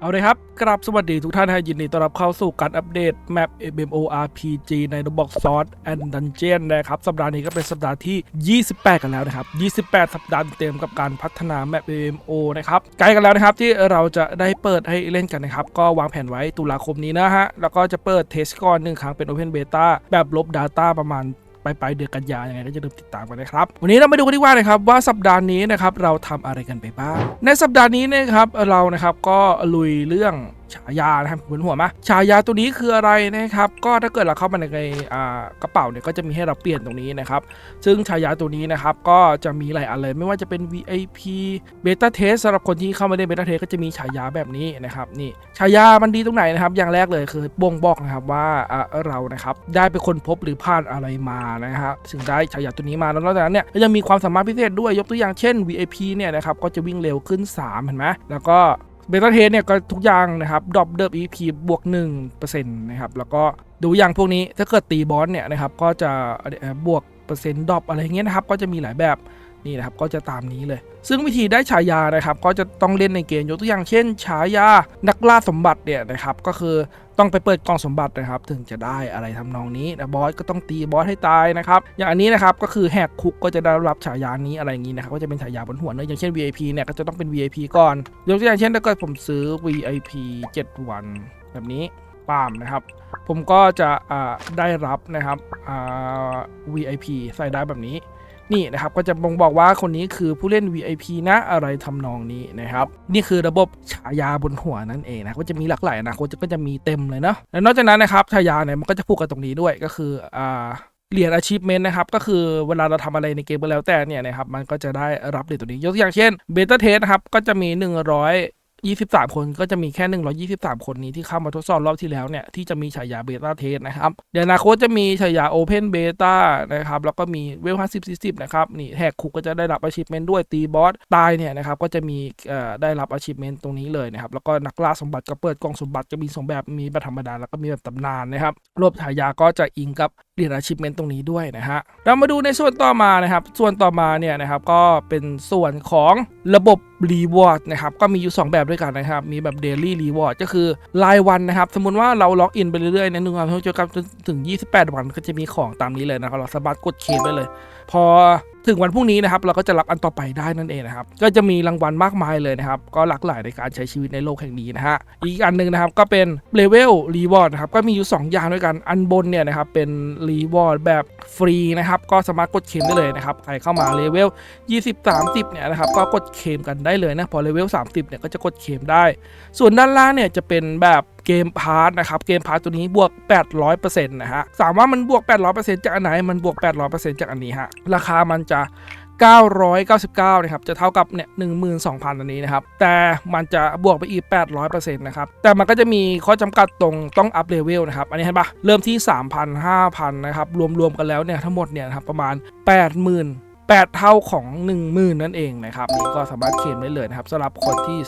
เอาเลยครับ กราบสวัสดีทุกท่านนะยินดีต้อนรับเข้าสู่การอัปเดตแมป MMORPG ในระบบ Sword and Dungeon นะครับ สัปดาห์นี้ก็เป็นสัปดาห์ที่ 28 กันแล้วนะครับ 28 สัปดาห์เต็มกับการพัฒนาแมป MMO นะครับใกล้กันแล้วนะครับที่เราจะได้เปิดให้เล่นกันนะครับ ก็วางแผนไว้ตุลาคมนี้นะฮะ แล้วก็จะเปิดเทสก่อนหนึ่งครั้งเป็น Open Beta แบบลบ Data ประมาณ ลายปลายเดือนกันยายังไงก็จะลืมติดตามกันนะครับ วันนี้เรามาดูกันดีกว่านะครับว่าสัปดาห์นี้นะครับเราทำอะไรกันไปบ้าง ในสัปดาห์นี้นะครับเรานะครับก็ลุยเรื่อง ฉายานะครับเหมือนหัวมะฉายาตัวนี้คืออะไรนะครับก็ถ้าเกิดเราเข้ามาในกระเป๋าเนี่ยก็จะมีให้เราเปลี่ยนตรงนี้นะครับซึ่งฉายาตัวนี้นะครับก็จะมีหลายอันเลยไม่ว่าจะเป็น VIP Beta Test สำหรับคนที่เข้ามาเล่น Beta Test ก็จะมีฉายาแบบนี้นะครับนี่ฉายามันดีตรงไหนนะครับ อย่างแรกเลยคือบ่งบอกนะครับว่าเรานะครับได้เป็นคนพบหรือผ่านอะไรมานะครับถึงได้ฉายาตัวนี้มาแล้วนอกจากนั้นเนี่ยก็ยังมีความสามารถพิเศษด้วยยกตัวอย่างเช่น VIP เนี่ยนะครับก็จะวิ่งเร็วขึ้น 3 เห็นไหมแล้วก็ เบต้าเทสเนี่ยก็ทุกอย่างนะครับดรอปเดิม EP บวก1%นะครับแล้วก็ดูอย่างพวกนี้ถ้าเกิดตีบอสเนี่ยนะครับก็จะบวกเปอร์เซ็นต์ดรอปอะไรเงี้ยนะครับก็จะมีหลายแบบนี่นะครับก็จะตามนี้เลย ซึ่งวิธีได้ฉายานะครับก็จะต้องเล่นในเกมยกตัวอย่างเช่น ฉายานักล่าสมบัติเนี่ยนะครับก็คือ ต้องไปเปิดกล่องสมบัตินะครับ ถึงจะได้อะไรทำนองนี้นะบอสก็ต้องตีบอสให้ตายนะครับอย่างอันนี้นะครับก็คือแหกคุกก็จะได้รับฉายานี้อะไรอย่างนี้นะครับก็จะเป็นฉายาบนหัวเนอะอย่างเช่น VIP เนี่ยก็จะต้องเป็น VIP ก่อนยกตัวอย่างเช่นถ้าเกิดผมซื้อ VIP 7 วัน แบบนี้ปามนะครับ ผมก็จะอ่าได้รับนะครับอ่า VIP ใส่ได้แบบนี้ นี่นะครับก็จะบ่งบอกว่าคนนี้คือผู้เล่น VIP นะอะไรทำนองนี้นะครับ นี่คือระบบฉายาบนหัวนั่นเองนะก็จะมีหลากหลายอนาคตก็จะมีเต็มเลยเนาะแล้วนอกจากนั้นนะครับฉายาเนี่ยมันก็จะผูกกับตรงนี้ด้วยก็คืออ่าเหรียญ achievement นะครับ ก็คือเวลาเราทำอะไรในเกมก็แล้วแต่เนี่ยนะครับ มันก็จะได้รับเหรียญตัวนี้ ยกตัวอย่างเช่น beta test นะครับ ก็จะมี 23 คนก็จะมีแค่ 123 คนนี้ที่เข้ามาทดสอบรอบที่แล้วเนี่ย ที่จะมีฉายา beta test นะครับ เดี๋ยวนาโคจะมีฉายา open beta นะครับ แล้วก็มีเวล50 40นะครับ นี่แหกคุกก็จะได้รับ achievement ด้วยตีบอสตายเนี่ยนะครับ ก็จะมีเอ่อได้รับ achievement ตรงนี้เลยนะครับ แล้วก็นักล่าสมบัติก็เปิดกล่องสมบัติจะมีสองแบบมีแบบธรรมดาแล้วก็มีแบบตำนานนะครับรวบฉายาก็จะอิงกับ เหรียญ achievement ตรงนี้ด้วยนะฮะเรามาดูในส่วนต่อมานะครับ ส่วนต่อมาเนี่ยนะครับก็เป็นส่วนของระบบ reward นะครับก็มีอยู่ 2 แบบด้วยกันนะครับ มีแบบ daily reward ก็คือรายวันนะครับ สมมุติว่าเราล็อกอินไปเรื่อยๆในหนึ่งวันจนกระทั่งถึง 28 วันก็จะมีของตามนี้เลยนะครับเราสามารถกดเคสได้เลย พอ ถึงวันพรุ่งนี้นะครับเราก็จะรับอันต่อไปได้นั่นเองนะครับก็จะมีรางวัลมากมายเลยนะครับก็หลากหลายในการใช้ชีวิตในโลกแห่งนี้นะฮะอีกอันหนึ่งนะครับก็เป็นเลเวลรีวอร์ดนะครับก็มีอยู่ 2 อย่างด้วยกันอันบนเนี่ยนะครับเป็นรีวอร์ดแบบฟรีนะครับก็สามารถกดเคลมได้เลยนะครับใครเข้ามาเลเวล20 30เนี่ยนะครับก็กดเคลมกันได้เลยนะพอเลเวล30เนี่ยก็จะกดเคลมได้ ส่วนด้านล่างเนี่ยจะเป็นแบบ เกมพาร์ทนะครับเกมพาร์ทตัวนี้บวก 800%นะฮะถามว่ามันบวก 800%จากอันไหนมันบวก 800%จากอันนี้ฮะราคามันจะ 999 นะครับ จะเท่ากับเนี่ย12,000 อันนี้นะครับ แต่มันจะบวกไปอีก 800%นะครับ แต่มันก็จะมีข้อจำกัดตรงต้องอัพเลเวลนะครับ อันนี้เห็นปะเริ่มที่ 3,000 5,000 นะครับ รวมๆกันแล้วเนี่ยทั้งหมดเนี่ยนะครับประมาณ 80,000 8 เท่าของ 10,000 นั่นเองนะครับนี่ก็สามารถเคลมได้เลยนะครับสำหรับคนที่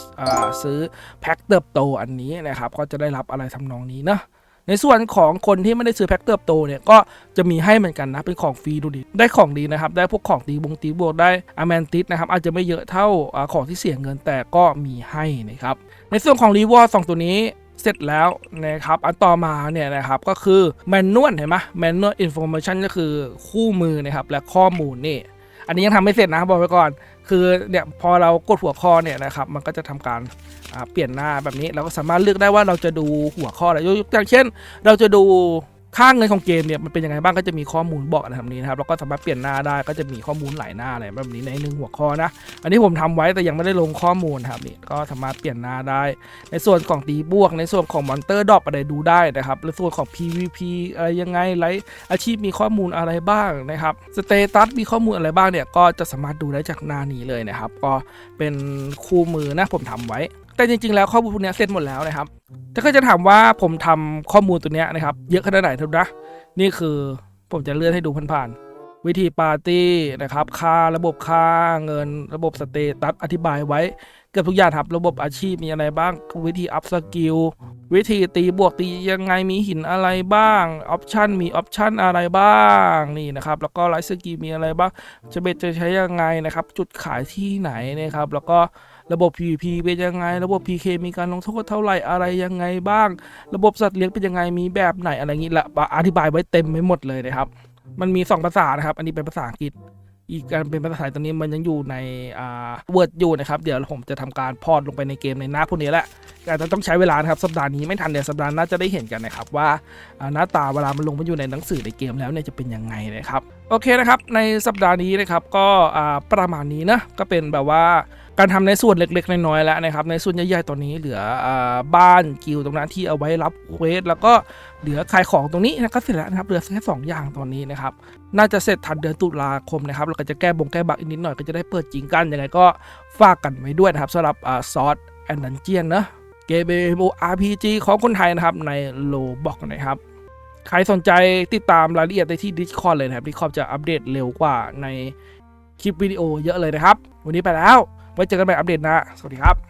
ซื้อแพ็คเติบโตอันนี้นะครับก็จะได้รับอะไรทำนองนี้เนาะในส่วนของคนที่ไม่ได้ซื้อแพ็คเติบโตเนี่ยก็จะมีให้เหมือนกันนะเป็นของฟรีดูดิได้ของดีนะครับ ได้พวกของตีบงตีบวกได้อแมนติสนะครับอาจจะไม่เยอะเท่าอของที่เสียเงินแต่ก็มีให้นะครับในส่วนของรีวอร์ดสองตัวนี้เสร็จแล้วนะครับอันต่อมาเนี่ยนะครับก็คือแมนนวลเห็นไหมแมนนวลอินโฟมชันก็คือคู่มือนะครับและข้อมูลนี่ อันนี้ยังทำไม่เสร็จนะบอกไว้ก่อน คือเนี่ยพอเรากดหัวข้อเนี่ยนะครับมันก็จะทำการเปลี่ยนหน้าแบบนี้เราก็สามารถเลือกได้ว่าเราจะดูหัวข้ออะไรยกอย่างเช่น เราจะดู ค่าเงินของเกมเนี่ยมันเป็นยังไงบ้างก็จะมีข้อมูลบอกอะไรแบบนี้นะครับแล้วก็สามารถเปลี่ยนหน้าได้ก็จะมีข้อมูลหลายหน้าอะไรแบบนี้ในหนึ่งหัวข้อนะ อันนี้ผมทำไว้แต่ยังไม่ได้ลงข้อมูลครับนี่ก็สามารถเปลี่ยนหน้าได้ ในส่วนของตีบวก ในส่วนของมอนเตอร์ดรอปอะไรดูได้นะครับในส่วนของ PVP อะไรยังไงไลอาชีพมีข้อมูลอะไรบ้างนะครับสเตตัสมีข้อมูลอะไรบ้างเนี่ยก็จะสามารถดูได้จากหน้านี้เลยนะครับก็เป็นคู่มือนะผมทำไว้ แต่จริงๆแล้วข้อมูลพวกนี้เสร็จหมดแล้วนะครับถ้ากิดจะถามว่าผมทำข้อมูลตัวนี้นะครับ เยอะขนาดไหนทุกนะนี่คือผมจะเลื่อนให้ดูผ่านๆวิธีปาร์ตี้นะครับ ค่าระบบค่าเงินระบบสเตตัสอธิบายไว้ เกือบทุกอย่างครับระบบอาชีพมีอะไรบ้าง วิธีอัพสกิลวิธีตีบวกตียังไงมีหินอะไรบ้างออปชันมีออปชันอะไรบ้างนี่นะครับ แล้วก็ไลฟ์สกิลมีอะไรบ้างจะเบ็ดจะใช้ยังไงนะครับ จุดขายที่ไหนนะครับ แล้วก็ ระบบ PVP เป็นยังไง ระบบ PK มีการลงโทษเท่าไหร่อะไรยังไงบ้าง ระบบสัตว์เลี้ยงเป็นยังไงมีแบบไหนอะไรอย่างนี้ละอธิบายไว้เต็มไปหมดเลยนะครับ มันมี 2 ภาษานะครับ อันนี้เป็นภาษาอังกฤษ อีกการเป็นภาษาไทยตอนนี้มันยังอยู่ในอ่า Word อยู่นะครับ เดี๋ยวผมจะทำการพอดลงไปในเกมในหน้าพวกนี้แหละแต่จะต้องใช้เวลานะครับสัปดาห์นี้ไม่ทันเดี๋ยวสัปดาห์หน้าจะได้เห็นกันนะครับว่าหน้าตาเวลามันลงมาอยู่ในหนังสือในเกมแล้วเนี่ยจะเป็นยังไงนะครับโอเคนะครับในสัปดาห์นี้นะครับก็ประมาณนี้นะก็เป็นแบบว่า การทำในส่วนเล็กๆ น้อยๆแล้วนะครับ ในส่วนใหญ่ๆตอนนี้เหลืออบ้านกิลด์ตรงนั้นที่เอาไว้รับเควสแล้วก็เหลือขายของตรงนี้นะก็เสร็จแล้วนะครับเหลือแค่สองอย่างตอนนี้นะครับน่าจะเสร็จทันเดือนตุลาคมนะครับแล้วก็จะแก้บงแก้บักอีกนิดหน่อยก็จะได้เปิดจริงกันยังไงก็ฝากกันไว้ด้วยนะครับสำหรับซอสแอนดันเจียนเนะเกม MMORPG ของคนไทยนะครับในโลบอกนะครับใครสนใจติดตามรายละเอียดได้ที่ Discord เลยนะครับ Discord จะอัปเดตเร็วกว่าในคลิปวิดีโอเยอะเลยนะครับ วันนี้ไปแล้ว ไว้เจอกันใหม่อัปเดตนะ สวัสดีครับ